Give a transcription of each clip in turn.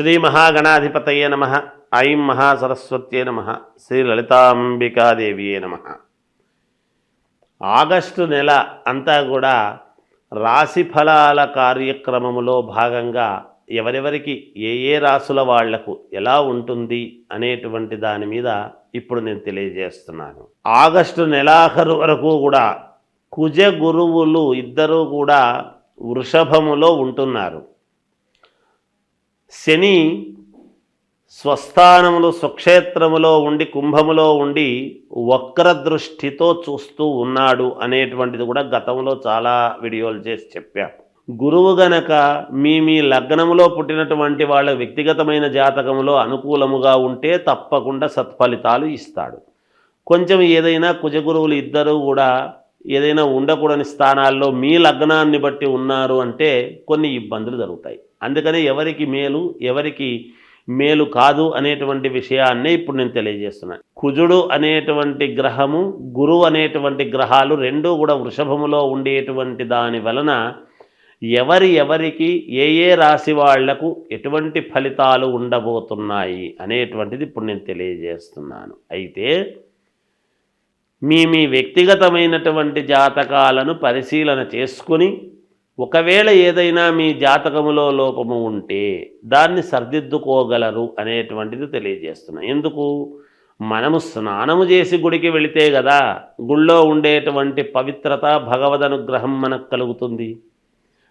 శ్రీ మహాగణాధిపతయే నమ ఐం మహాసరస్వత్యే నమ శ్రీ లలితాంబికాదేవియే నమ. ఆగస్టు నెల అంతా కూడా రాశి ఫలాల కార్యక్రమములో భాగంగా ఎవరెవరికి ఏ ఏ రాసుల వాళ్ళకు ఎలా ఉంటుంది అనేటువంటి దాని మీద ఇప్పుడు నేను తెలియజేస్తున్నాను. ఆగస్టు నెలాఖరు వరకు కూడా కుజ గురువులు ఇద్దరూ కూడా వృషభములో ఉంటున్నారు. శని స్వస్థానములు స్వక్షేత్రములో ఉండి కుంభములో ఉండి వక్ర దృష్టితో చూస్తూ ఉన్నాడు అనేటువంటిది కూడా గతంలో చాలా వీడియోలు చేసి చెప్పాం. గురువు గనక మీ మీ లగ్నములో పుట్టినటువంటి వాళ్ళ వ్యక్తిగతమైన జాతకములో అనుకూలముగా ఉంటే తప్పకుండా సత్ఫలితాలు ఇస్తాడు. కొంచెం ఏదైనా కుజగురువులు ఇద్దరు కూడా ఏదైనా ఉండకూడని స్థానాల్లో మీ లగ్నాన్ని బట్టి ఉన్నారు అంటే కొన్ని ఇబ్బందులు జరుగుతాయి. అందుకనే ఎవరికి మేలు ఎవరికి మేలు కాదు అనేటువంటి విషయాన్నే ఇప్పుడు నేను తెలియజేస్తున్నాను కుజుడు అనేటువంటి గ్రహము గురువు అనేటువంటి గ్రహాలు రెండూ కూడా వృషభములో ఉండేటువంటి దాని వలన ఎవరి ఎవరికి ఏ ఏ రాశి వాళ్ళకు ఎటువంటి ఫలితాలు ఉండబోతున్నాయి అనేటువంటిది ఇప్పుడు నేను తెలియజేస్తున్నాను. అయితే మీ మీ వ్యక్తిగతమైనటువంటి జాతకాలను పరిశీలన చేసుకుని ఒకవేళ ఏదైనా మీ జాతకములో లోపము ఉంటే దాన్ని సర్దిద్దుకోగలరు అనేటువంటిది తెలియజేస్తున్నాం ఎందుకు? మనము స్నానము చేసి గుడికి వెళితే కదా గుళ్ళో ఉండేటువంటి పవిత్రత భగవద్ అనుగ్రహం మనకు కలుగుతుంది.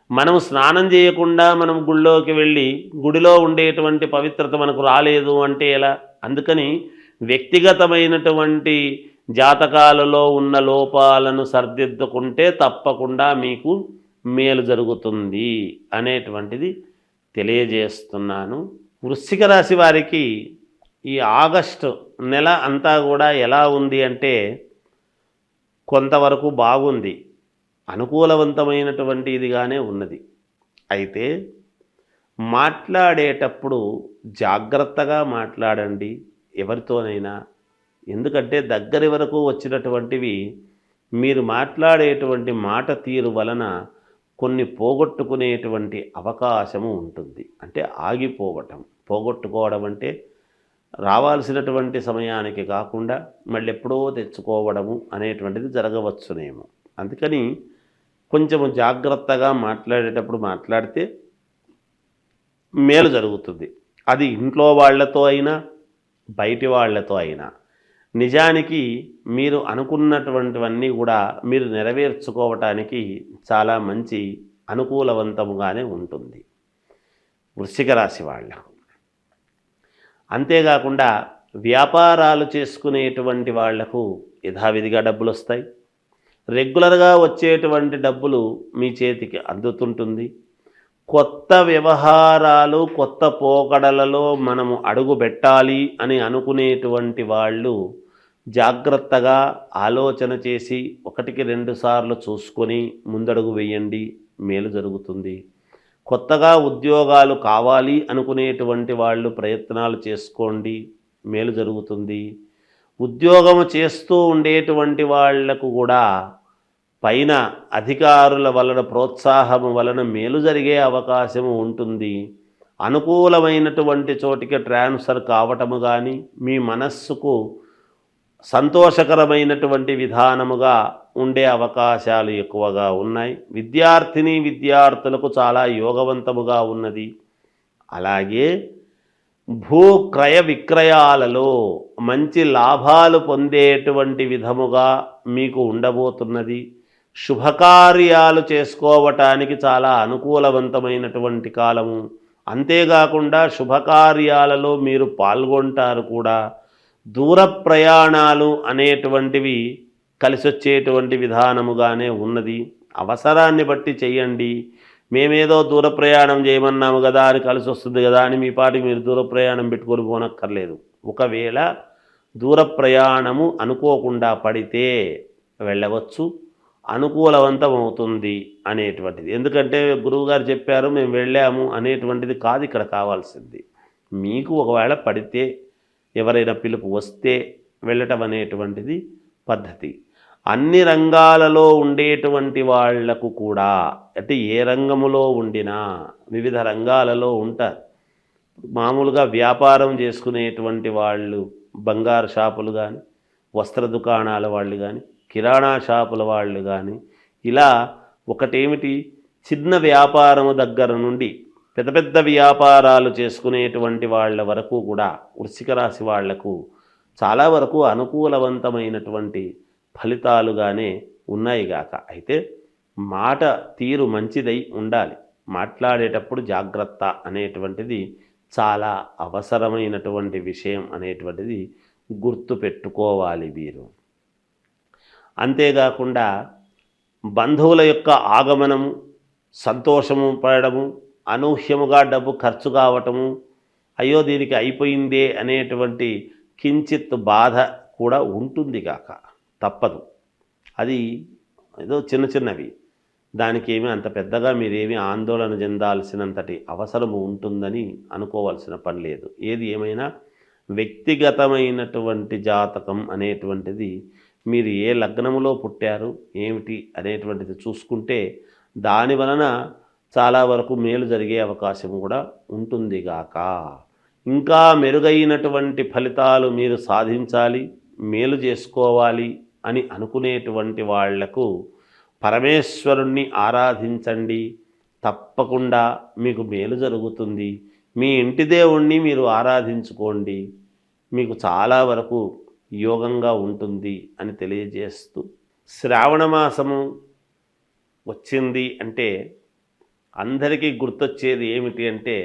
మనం స్నానం చేయకుండా మనం గుళ్ళోకి వెళ్ళి గుడిలో ఉండేటువంటి పవిత్రత మనకు రాలేదు అంటే ఎలా? అందుకని వ్యక్తిగతమైనటువంటి జాతకాలలో ఉన్న లోపాలను సర్దిద్దుకుంటే తప్పకుండా మీకు మేలు జరుగుతుంది అనేటువంటిది తెలియజేస్తున్నాను. వృశ్చిక రాశి వారికి ఈ ఆగస్టు నెల అంతా కూడా ఎలా ఉంది అంటే కొంతవరకు బాగుంది. అనుకూలవంతమైనటువంటి ఇదిగానే ఉన్నది. అయితే మాట్లాడేటప్పుడు జాగ్రత్తగా మాట్లాడండి ఎవరితోనైనా. ఎందుకంటే దగ్గరి వరకు వచ్చినటువంటివి మీరు మాట్లాడేటువంటి మాట తీరు వలన కొన్ని పోగొట్టుకునేటువంటి అవకాశము ఉంటుంది. అంటే ఆగిపోవటం. పోగొట్టుకోవడం అంటే రావాల్సినటువంటి సమయానికి కాకుండా మళ్ళీ ఎప్పుడో తెచ్చుకోవడము అనేటువంటిది జరగవచ్చునేమో. అందుకని కొంచెము జాగ్రత్తగా మాట్లాడేటప్పుడు మాట్లాడితే మేలు జరుగుతుంది. అది ఇంట్లో వాళ్ళతో అయినా బయటి వాళ్ళతో అయినా. నిజానికి మీరు అనుకున్నటువంటివన్నీ కూడా మీరు నెరవేర్చుకోవటానికి చాలా మంచి అనుకూలవంతముగానే ఉంటుంది. వృశ్చిక రాశి వాళ్ళకు. అంతేకాకుండా వ్యాపారాలు చేసుకునేటువంటి వాళ్ళకు యథావిధిగా డబ్బులు వస్తాయి రెగ్యులర్గా వచ్చేటువంటి డబ్బులు మీ చేతికి అందుతుంటుంది. కొత్త వ్యవహారాలు కొత్త పోకడలలో మనము అడుగు పెట్టాలి అని అనుకునేటువంటి వాళ్ళు జాగ్రత్తగా ఆలోచన చేసి ఒకటికి రెండు సార్లు చూసుకొని ముందడుగు వేయండి మేలు జరుగుతుంది. కొత్తగా ఉద్యోగాలు కావాలి అనుకునేటువంటి వాళ్ళు ప్రయత్నాలు చేసుకోండి మేలు జరుగుతుంది. ఉద్యోగం చేస్తూ ఉండేటువంటి వాళ్ళకు కూడా పైన అధికారుల వలన ప్రోత్సాహము వలన మేలు జరిగే అవకాశము ఉంటుంది. అనుకూలమైనటువంటి చోటికి ట్రాన్స్ఫర్ కావటము కానీ మీ మనస్సుకు సంతోషకరమైనటువంటి విధానముగా ఉండే అవకాశాలు ఎక్కువగా ఉన్నాయి. విద్యార్థిని విద్యార్థులకు చాలా యోగవంతముగా ఉన్నది. అలాగే భూక్రయ విక్రయాలలో మంచి లాభాలు పొందేటువంటి విధముగా మీకు ఉండబోతున్నది. శుభకార్యాలు చేసుకోవటానికి చాలా అనుకూలవంతమైనటువంటి కాలము. అంతేకాకుండా శుభకార్యాలలో మీరు పాల్గొంటారు కూడా. దూర ప్రయాణాలు అనేటువంటివి కలిసొచ్చేటువంటి విధానముగానే ఉన్నది. అవసరాన్ని బట్టి చెయ్యండి. మేమేదో దూర ప్రయాణం చేయమన్నాము కదా అని కలిసి వస్తుంది కదా అని మీ పాటికి మీరు దూర ప్రయాణం పెట్టుకొని పోనక్కర్లేదు. ఒకవేళ దూర ప్రయాణము అనుకోకుండా పడితే వెళ్ళవచ్చు. అనుకూలవంతం అవుతుంది అనేటువంటిది. ఎందుకంటే గురువుగారు చెప్పారు మేము వెళ్ళాము అనేటువంటిది కాదు ఇక్కడ కావాల్సింది. మీకు ఒకవేళ పడితే ఎవరైనా పిలుపు వస్తే వెళ్ళటం అనేటువంటిది పద్ధతి. అన్ని రంగాలలో ఉండేటువంటి వాళ్ళకు కూడా అంటే ఏ రంగములో ఉండినా వివిధ రంగాలలో ఉంటారు. మామూలుగా వ్యాపారం చేసుకునేటువంటి వాళ్ళు బంగారు షాపులు కానీ వస్త్ర దుకాణాల వాళ్ళు కానీ కిరాణా షాపుల వాళ్ళు కానీ ఇలా ఒకటేమిటి? చిన్న వ్యాపారము దగ్గర నుండి పెద్ద పెద్ద వ్యాపారాలు చేసుకునేటువంటి వాళ్ళ వరకు కూడా వృశ్చిక రాశి వాళ్ళకు చాలా వరకు అనుకూలవంతమైనటువంటి ఫలితాలుగానే ఉన్నాయి గాక. అయితే మాట తీరు మంచిదై ఉండాలి. మాట్లాడేటప్పుడు జాగ్రత్త అనేటువంటిది చాలా అవసరమైనటువంటి విషయం అనేటువంటిది గుర్తు పెట్టుకోవాలి వీరు. అంతేకాకుండా బంధువుల యొక్క ఆగమనము సంతోషము పడడము అనూహ్యముగా డబ్బు ఖర్చు కావటము అయ్యో దీనికి అయిపోయిందే అనేటువంటి కించిత్ బాధ కూడా ఉంటుంది కాక తప్పదు. అది ఏదో చిన్న చిన్నవి. దానికి ఏమీ అంత పెద్దగా మీరేమీ ఆందోళన చెందాల్సినంతటి అవసరము ఉంటుందని అనుకోవాల్సిన పని లేదు. ఏది ఏమైనా వ్యక్తిగతమైనటువంటి జాతకం అనేటువంటిది మీరు ఏ లగ్నములో పుట్టారు ఏమిటి అనేటువంటిది చూసుకుంటే దాని వలన చాలా వరకు మేలు జరిగే అవకాశం కూడా ఉంటుంది గాక. ఇంకా మెరుగైనటువంటి ఫలితాలు మీరు సాధించాలి మేలు చేసుకోవాలి అని అనుకునేటువంటి వాళ్ళకు పరమేశ్వరుణ్ణి ఆరాధించండి. తప్పకుండా మీకు మేలు జరుగుతుంది. మీ ఇంటి దేవుణ్ణి మీరు ఆరాధించుకోండి. మీకు చాలా వరకు యోగంగా ఉంటుంది అని తెలియజేస్తూ శ్రావణ మాసము వచ్చింది అంటే అందరికీ గుర్తొచ్చేది ఏమిటి అంటే